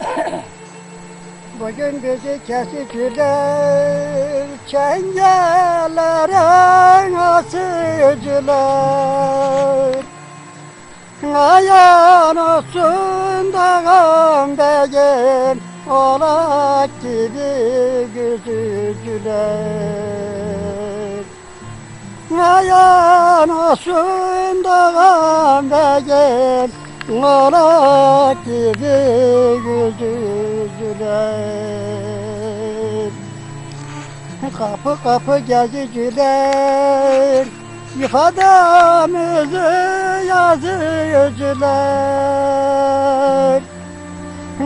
Bugün bizi kesiciler, çengellerin asıcılar. Ayan olsun dağım değil, olak gibi güzücüler. Ayan olsun dağım değil, olak gibi güzücüler. Kapı kapı geziciler, ifademizi yazıcılar.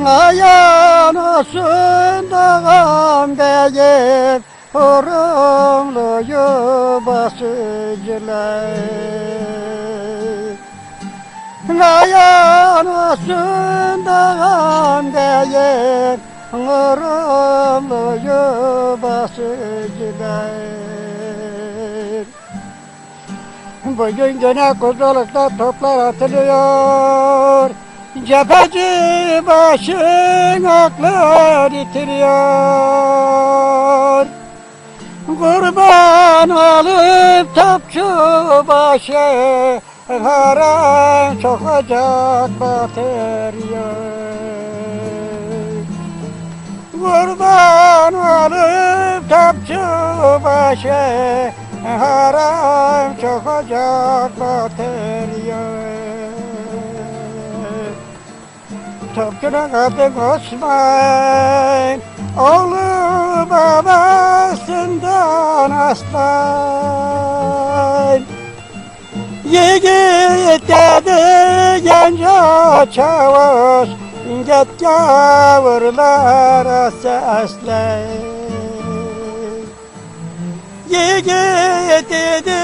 Ayan olsun dağım değil, Horumluyu basıcılar. Ayan olsun dağım değil, Horumluyu basıcılar. Bugün gene kozalakta toplar atılıyor. Cepheci başın aklar itiriyor. Kurban alıp topçu başı Haran sokacak batırıyor. Kurban alıp topçu başı Haram sokacak batırıyor. Topçunun adı Osman Oğlu babasından aslan dedi genç çavuş Git gavurlara seslen Yiğit dedi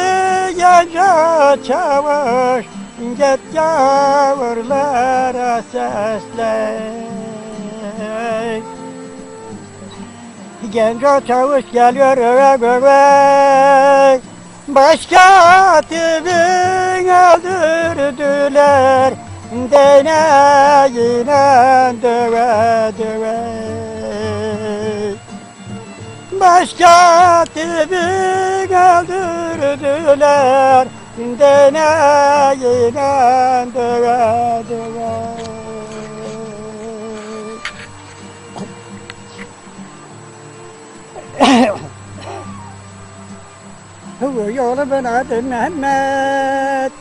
genç çavuş Git gavurlara seslen Genç çavuş geliyor öve öve Başkatibin öldürdüler Değneğine döve döve. Başkatibin öldürdüler Değneğine Yolumun adı Mehmet.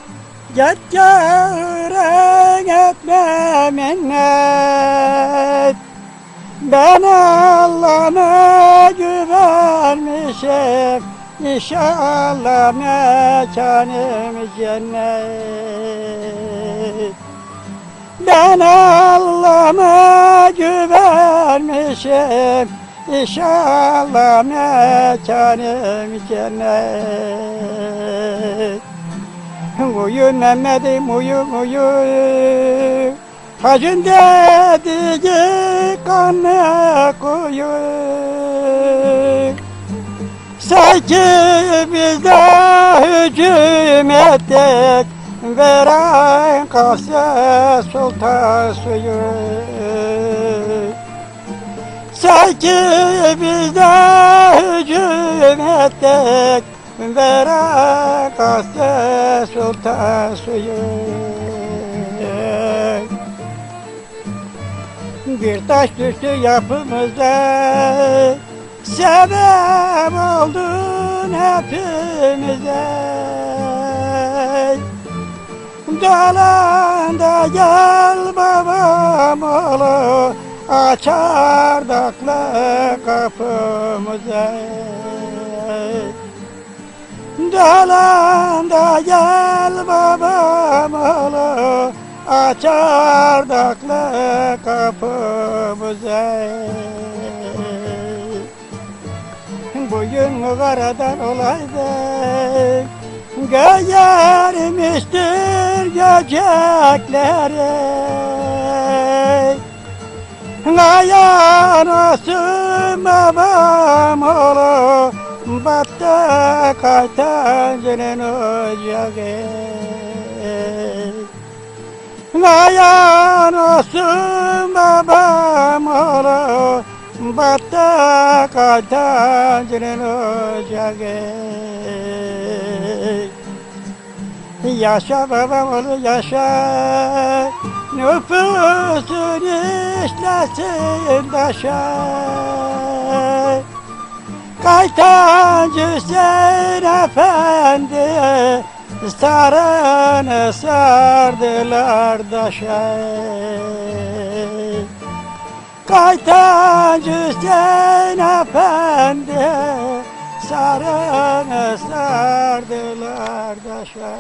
Git gören etme minnet Ben Allah'ıma güvenmişim. İnşallah mekanım cennet. Ben Allah'ıma güvenmişim İnşallah mekanım cennet. Uyu Mehmet'im uyu uyu Hacın dediği kanı kuyu Sanki biz de hücum ettik. Veren kalsa sultan suyu Sanki biz de hücum ettik Veren kalsa sultan suyu. Bir taş düştü yapımıza Sebep oldun hepimize. Dolan da gel babam oğlu Açar dakla kapımıza Dolan da gel babam oğlu. Açar dakla kapımıza Bugün karadan olaydı. Gayermiştir göcekleri Ayanası babam oğlu? Battı kaytancının ocağı Layan olsun babam oğlu? Batta kaçancının ocağı Yaşa babam yaşa Nüfusun işlesin taşa Kaytancı Hüseyin Efendi Sarını sardılar daşa Kaytancı Hüseyin Efendi Sarını sardılar daşa